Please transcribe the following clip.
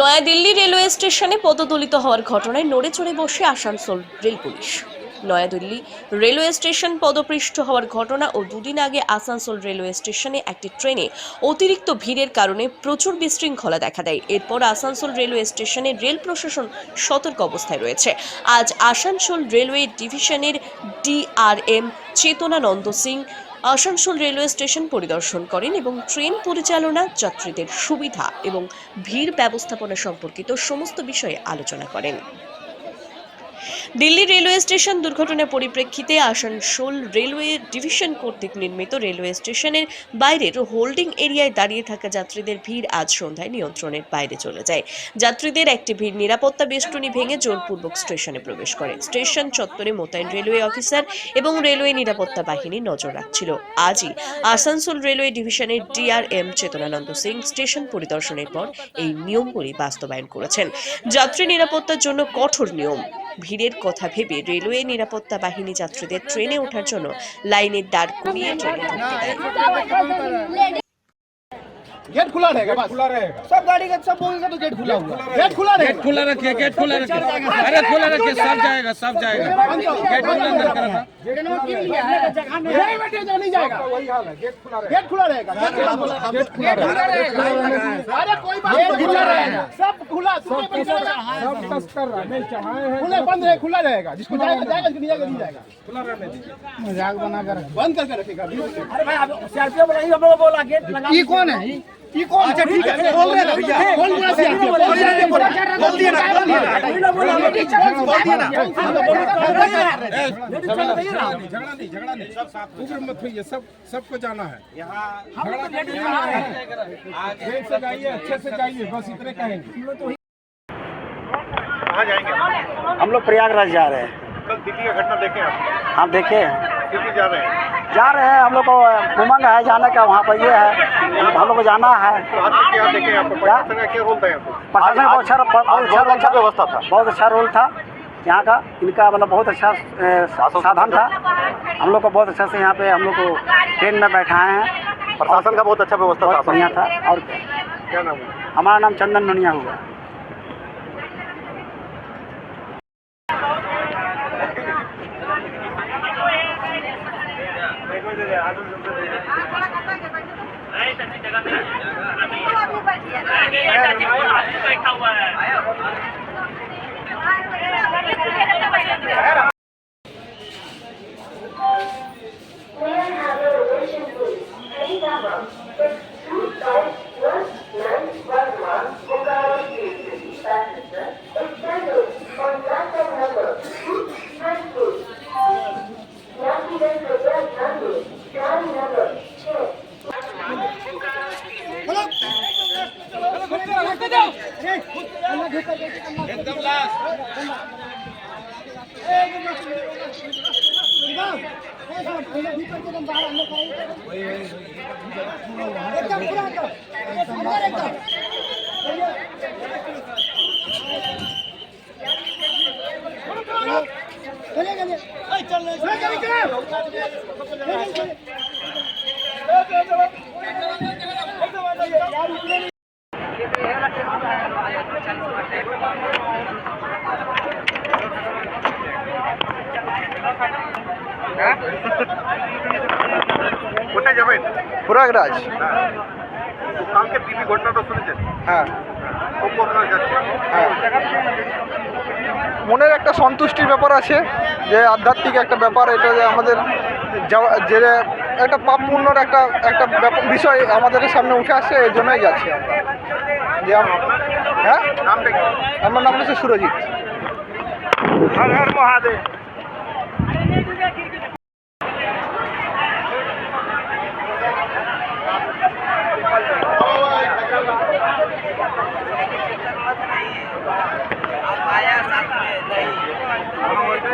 New Delhi railway স্টেশনে পদদলিত হওয়ার ঘটনায় নড়ে চড়ে বসে Asansol rail police. New Delhi railway station পদপৃষ্ঠ হওয়ার ঘটনা ও দুদিন আগে আসানসোল রেলওয়ে স্টেশনে একটি ট্রেনে অতিরিক্ত ভিড়ের কারণে প্রচুর বিশৃঙ্খলা দেখা দেয়। এরপর আসানসোল রেলওয়ে স্টেশনে রেল প্রশাসন সতর্ক অবস্থায় রয়েছে। আজ আসানসোল রেলওয়ে ডিভিশনের DRM Chetanananda Singh Asansol railway station পরিদর্শন করেন এবং ট্রেন পরিচালনা যাত্রীদের সুবিধা এবং ভিড় ব্যবস্থাপনা সম্পর্কিত সমস্ত বিষয়ে আলোচনা করেন। দিল্লি রেলওয়ে স্টেশন দুর্ঘটনার পরিপ্রেক্ষিতে আসানসোল রেলওয়ে ডিভিশন কর্তৃক নির্মিত রেলওয়ে স্টেশনের বাইরের হোল্ডিং এরিয়ায় দাঁড়িয়ে থাকা যাত্রীদের ভিড় আজ সন্ধ্যায় নিয়ন্ত্রণের বাইরে চলে যায়। যাত্রীদের একটি ভিড় নিরাপত্তা বেষ্টনী ভেঙে জোরপূর্বক স্টেশনে প্রবেশ করে স্টেশন চত্বরে মোতায়েন রেলওয়ে অফিসার এবং রেলওয়ে নিরাপত্তা বাহিনী নজর রাখছিল। আজই আসানসোল রেলওয়ে ডিভিশনের ডিআরএম চেতনানন্দ সিং স্টেশন পরিদর্শনের পর এই নিয়মগুলি বাস্তবায়ন করেছেন। যাত্রী নিরাপত্তার জন্য কঠোর নিয়ম ভিড়ের কথা ভেবে রেলওয়ে নিরাপত্তা বাহিনী যাত্রীদের ট্রেনে ওঠার জন্য লাইনের দাঁড় কমিয়ে ট্রেনে ঢুকতে দেয় गेट खुला रहेगा बस खुला रहेगा सब गाड़ी का सब बोगी का तो गेट खुला हुआ है गेट खुला रहेगा गेट खुला रखिए गेट खुला रखिए अरे खुला रखिए सब जाएगा सब जाएगा गेट खुला अंदर करना नहीं नहीं जाएगा वही हाल है गेट खुला रहेगा गेट खुला रहेगा गेट खुला बोला गेट खुला रहेगा अरे कोई बात नहीं खुला रहेगा सब खुला सब सब टच सब टच कर रहा है नहीं चढ़ाए हैं खुला बंद है खुला रहेगा जिसको जाएगा जाएगा जिसको नहीं जाएगा नहीं जाएगा खुला रहने दीजिए मज़ाक बना कर बंद करके रखेगा अरे भाई आप सीआरपीएफ बोला ये लोग बोला गेट लगा ये कौन है ये कौन अच्छा ठीक है बोल रहे भैया बोला बोल दिया बोल दिया ना बोल दिया लोग बोला हमें टीचर बोल दिया ना झगड़ा नहीं झगड़ा नहीं झगड़ा नहीं सब साथ उग्र मत होइए सब सबको जाना है झगड़ा नहीं यहाँ है ट्रेन से जाइए अच्छे से जाइए बस इतने कहेंगे हम लोग प्रयागराज जा रहे हैं कल दिल्ली का घटना देखे आप हाँ देखे दिल्ली जा रहे हैं जा रहे हैं हम लोग को उमंग है जाने का वहाँ पर ये है। हम लोग को जाना है। प्रशासन का को अच्छा बहुत अच्छा रोल था व्यवस्था था। बहुत अच्छा रोल था। यहाँ का इनका मतलब बहुत अच्छा साधन था। हम लोग को बहुत अच्छा से यहाँ पे हम लोग को ट्रेन में बैठाए हैं। प्रशासन का बहुत अच्छा व्यवस्था था। बढ़िया था। और क्या। क्या नाम हमारा नाम चंदन नुनिया हुआ। बैठा हुआ है एकदम पूरा एकदम কোথায় যাবেন? প্রয়াগরাজ। কালকে টিভি ঘটনাটা শুনেছেন? হ্যাঁ।, হ্যাঁ। মনের একটা সন্তুষ্টির ব্যাপার আছে যে আধ্যাত্মিক একটা ব্যাপার এটা যে আমাদের যে একটা পাপ পুণ্যর একটা একটা বিষয় আমাদের সামনে উঠে আসছে এই জন্যই যাচ্ছে যে হ্যাঁ? আমার নাম হচ্ছে সুরজিৎ। মহাদেব।